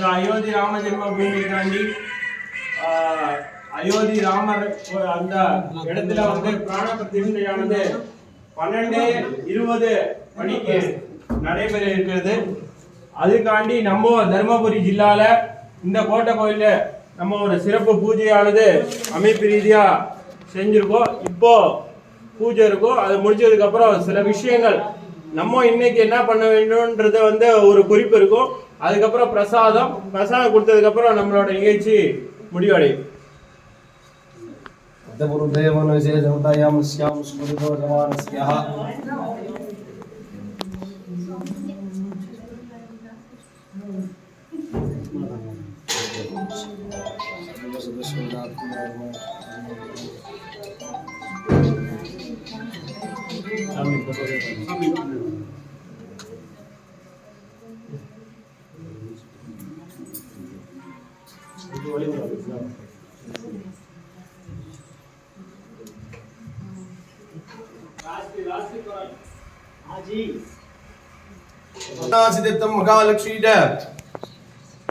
இந்த அயோத்தி ராம ஜென்மபூமி தாண்டி அயோத்தி ராமர் அந்த இடத்துல வந்து பிராண பிரதிஷ்டையானது பன்னெண்டு இருபது மணிக்கு நடைபெற இருக்கிறது. அதுக்காண்டி நம்ம தருமபுரி ஜில்லால இந்த கோட்டை கோயில நம்ம ஒரு சிறப்பு பூஜையானது அமைப்பு ரீதியா செஞ்சிருக்கோம். இப்போ பூஜை இருக்கும். அது முடிஞ்சதுக்கு அப்புறம் சில விஷயங்கள் நம்ம இன்னைக்கு என்ன பண்ண வேண்டும்ன்றது வந்து ஒரு குறிப்பு இருக்கும். அதுக்கப்புறம் பிரசாதம் பிரசாதம் கொடுத்ததுக்கப்புறம் நம்மளோட நிகழ்ச்சி முடிவடையும் गुरुदेवनुशेषतायां स्यां स्मृतो जमानस्याः Thank you. महालक्ष्मी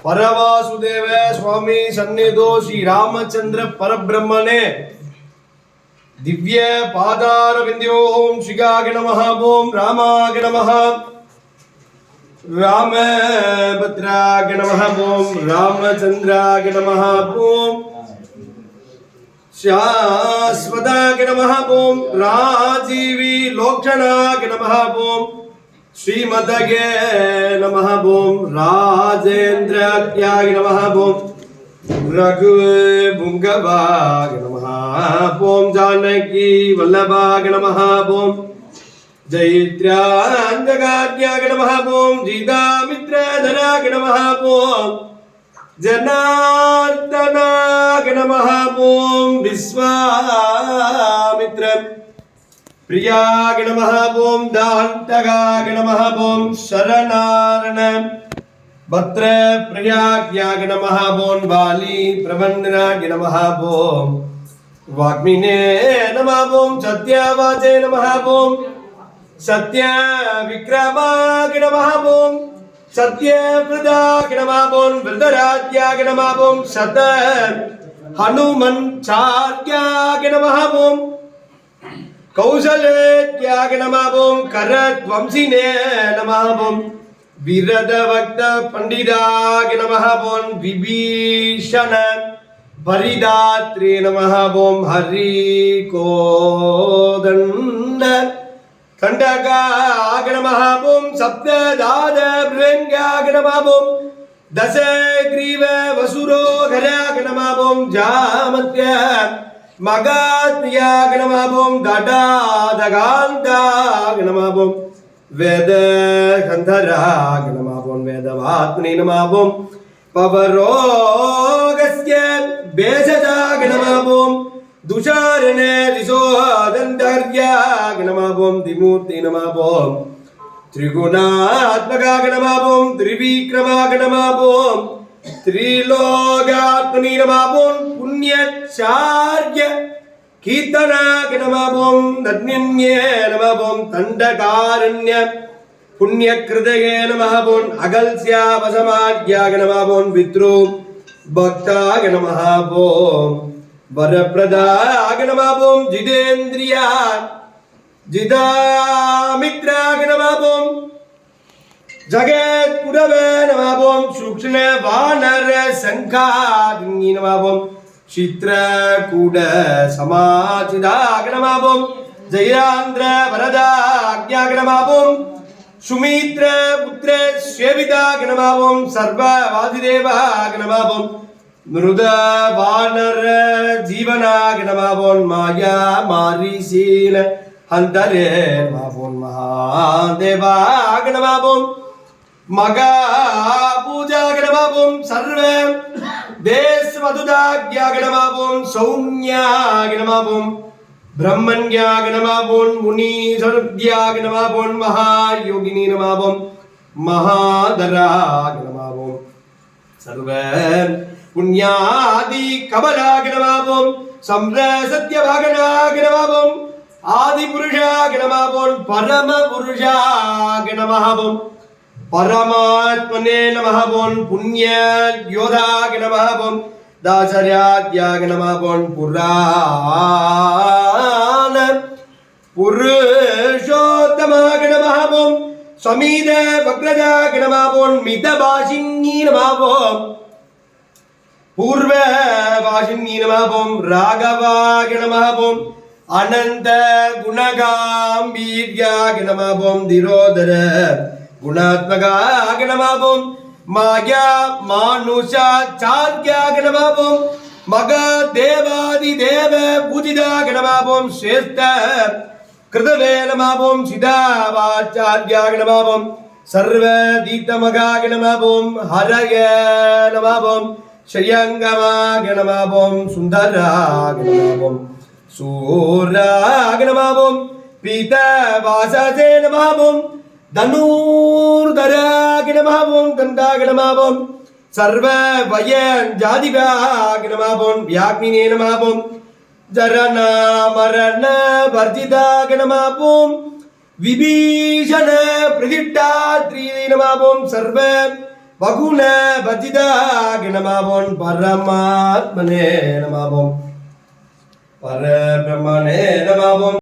परवासुदेव स्वामी सन्निधो श्री रामचंद्र परब्रह्मणे दिव्य पादार विंदो ओम श्री नम। ओम रामाग राम रामभद्राय नमः ॐ रामचन्द्राय नमः ओम, शाश्वताय नमः ओम, राजीवी लोक्षणाय नमः ॐ श्रीमदगे नमः राजेन्द्र राजेन्द्राख्याय नमः ॐ रघुभुङ्गभाग नमः ओम, जानकी वल्लभाग नमः ओम। जयित्र्याङ्गकार्यागणमः ॐ जीतामित्रधनागणमः ॐ जनार्दनागणमः ॐ विश्वामित्र प्रियागणमः ॐ दान्तकागणमः ॐ शरणारण भत्र प्रयाज्ञागणमः ॐ बाली प्रबन्धनागणमः ॐ वाग्मिने नमः ॐ सत्यावाचे नमः ॐ சத்ய விக்ரமாகிடமாபோம். சத்ய பிரதாகிடமாபோம். விருதராஜ்யாகிடமாபோம். சத ஹனுமன் சார்யாகிடமாபோம். கௌசலேத்யாகிடமாபோம். கரத்வம்சினே நமாபோம் விரதவக்த பண்டிதாகி நமஹ போம் விபீஷண பரிதாத்ரே நமஹ போம் ஹரி கோதண்ட கண்டகாகணமஹாபும் சப்ததாத பிரங்ககணமாபும் தச கிரீவ வசுரோ கராகணமாபும் ஜாமத்ய மகாத்மியாகணமாபும் தடாதகாந்தாகணமாபும் வேத கந்தராகணமாபும் வேதவாத்மனை நமாபும் பவரோகஸ்ய பேசதாகணமாபும் దుషారణే దిశోహ గంధర్యాగణమాభోం త్రిమూర్తి నమాభోం త్రిగుణాత్మకాగణమాభోం త్రివిక్రమాగణమాభోం త్రిలోకాత్మని నమాభోం పుణ్యచార్య కీర్తనాగణమాభోం నన్యన్యే నమాభోం దండకారణ్య పుణ్యకృతయే నమహభోన్ అగల్స్యావసమాజ్యాగణమాభోన్ విద్రో భక్తాగణమహాభోం வரப்பிரதா ஆகணமாபோம் ஜிதேந்திரியா ஜிதாமித்ராகணமாபோம் ஜகத்குரவே நமாபோம் சூக்ஷ்ண வானர சங்காதிங்கி நமாபோம் சித்ரகூட சமாச்சிதாகணமாபோம் ஜெயாந்திர வரதாக்யாகணமாபோம் சுமித்ர புத்திர சேவிதாகணமாபோம் சர்வ வாதிதேவாகணமாபோம் மிருத வானர ஜீவனாகிடமாவோன் மாயா மாரிசீன அந்தரே மாவோன் மகாதேவாகிடமாவோம் மகா பூஜாகிடமாவோம் சர்வ தேஸ் மதுதாக்யாகிடமாவோம் சௌன்யாகிடமாவோம் பிரம்மன்யாகிடமாவோன் முனி சருத்யாகிடமாவோன் மகாயோகினி நமாவோம் மகாதராகிடமாவோம் சர்வ புண்ணியாதி கமலாகிரமாவோம் சம்ர சத்யபாகனாகிரமாவோம் ஆதி புருஷாகிரமாவோம் பரம புருஷாகிரமாவோம் பரமாத்மனே நமஹவோன் புண்ணிய யோதாக நமஹவோம் தாசராத்யாக நமஹவோன் புராண புருஷோத்தமாக நமஹவோம் சமீத வக்ரதாக நமஹவோன் மித பாஷிங்கி நமஹவோம் பூர்வ வாஷின்னி நம போம் ராகவாக நம போம் அனந்த குணகாம்பீர்யாக நம போம் திரோதர குணாத்மகாக நம போம் மாயா மானுஷா சாந்தியாக நம போம் மகா தேவாதி தேவ பூஜிதாக நம போம் கிருதவே நம போம் சிதாவாச்சாரியாக சர்வ தீர்த்தமகாக நம ஹரய நம போம் ஸ்ரீயங்கமாக நமாபோம் சுந்தராக நமாபோம் சூராக நமாபோம் பீத வாசதே நமாபோம் தனூர்தராக நமாபோம் கண்டாக நமாபோம் சர்வ வயன் ஜாதிகாக நமாபோம் யாக்னினே நமாபோம் ஜரண மரண வர்ஜிதாக நமாபோம் விபீஷண பிரதிட்டாத்ரீ நமாபோம் சர்வ வகுல பஜிதாக நமாவோன் பரமாத்மனே நமாவோம். பரபிரமனே நமாவோம்.